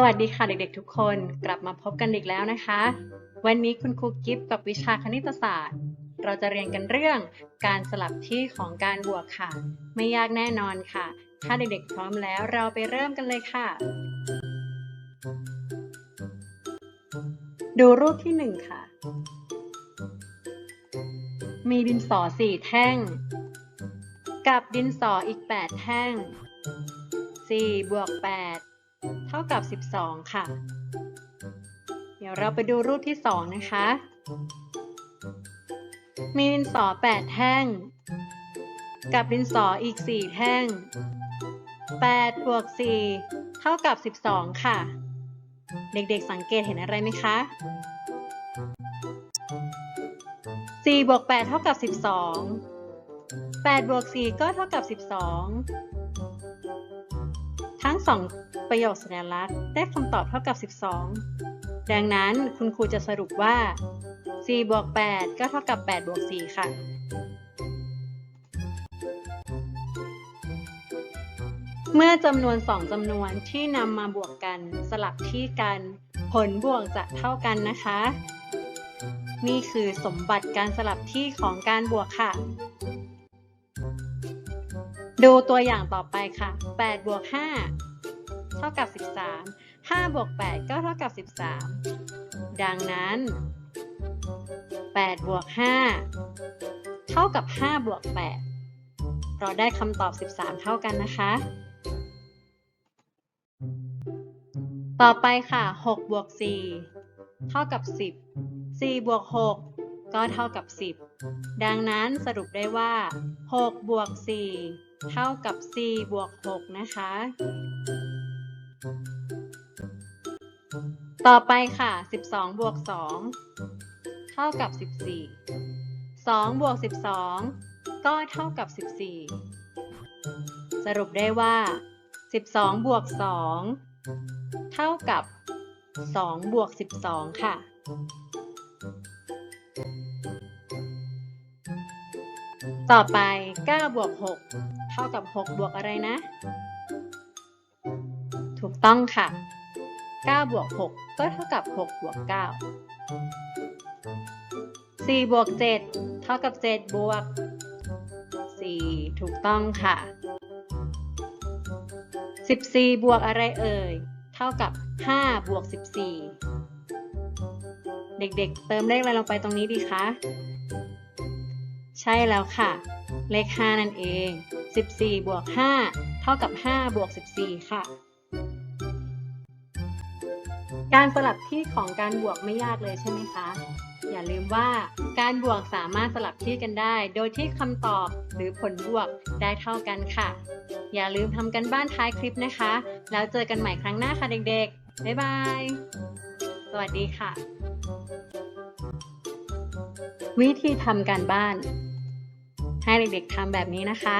สวัสดีค่ะเด็กๆทุกคนกลับมาพบกันอีกแล้วนะคะ วันนี้คุณครูกิฟต์กับวิชาคณิตศาสตร์ เราจะเรียนกันเรื่องการสลับที่ของการบวกค่ะ ไม่ยากแน่นอนค่ะ ถ้าเด็กๆพร้อมแล้วเราไปเริ่มกันเลยค่ะ ดูรูปที่หนึ่งค่ะ มีดินสอสี่แท่ง กับดินสออีก 8 แท่ง4บวก8 เท่ากับ 12 ค่ะ เดี๋ยวเราไปดูรูปที่ 2 นะคะ มีดินสอ 8 แท่ง กับดินสออีก 4 แท่ง 8 บวก 4 เท่ากับ 12 ค่ะ เด็กๆสังเกตเห็นอะไรไหมคะ4บวก8เท่ากับ 12 8บวก4ก็เท่ากับ 12 ทั้ง 2 ประโยคสัญลักษณ์ได้คำตอบเท่ากับ 12 ดังนั้นคุณครูจะสรุปว่า 4 บวก 8 ก็เท่ากับ 8 บวก 4 ค่ะ เมื่อจำนวน 2จำนวนที่นำมาบวกกันสลับที่กัน ผลบวกจะเท่ากันนะคะ นี่คือสมบัติการสลับที่ของการบวกค่ะดูตัวอย่างต่อไปค่ะ 8 บวก 5 เท่ากับ 13 5บวก8ก็เท่ากับ 13 ดังนั้น 8 บวก 5 เท่ากับ 5 บวก 8 เราได้คำตอบ 13 เท่ากันนะคะ ต่อไปค่ะ 6 บวก 4 เท่ากับ 10 4 บวก 6 ก็เท่ากับ 10 ดังนั้นสรุปได้ว่า 6 บวก 4 เท่ากับ 4 บวก 6 นะคะ ต่อไปค่ะ 12 บวก 2 เท่ากับ 14 2 บวก 12 ก็เท่ากับ 14 สรุปได้ว่า 12 บวก 2 เท่ากับ 2 บวก 12 ค่ะ ต่อไป 9 บวก 6 เท่ากับ 6 บวกอะไรนะ ถูกต้องค่ะ 9 บวก 6 ก็เท่ากับ 6 บวก 9 4 บวก 7 เท่ากับ 7 บวก 4 ถูกต้องค่ะ 14 บวกอะไรเอ่ย เท่ากับ 5 บวก 14 เด็กๆ เติมเลขอะไรลงไปตรงนี้ดีคะ ใช่แล้วค่ะ เลข 5 นั่นเอง 14 บวก 5 เท่ากับ 5 บวก 14 ค่ะ การสลับที่ของการบวกไม่ยากเลยใช่ไหมคะ อย่าลืมว่าการบวกสามารถสลับที่กันได้ โดยที่คำตอบหรือผลบวกได้เท่ากันค่ะ อย่าลืมทำกันบ้านท้ายคลิปนะคะ แล้วเจอกันใหม่ครั้งหน้าค่ะเด็กๆ บ๊ายบาย สวัสดีค่ะ วิธีทำการบ้าน ให้เด็กๆทำแบบนี้นะคะ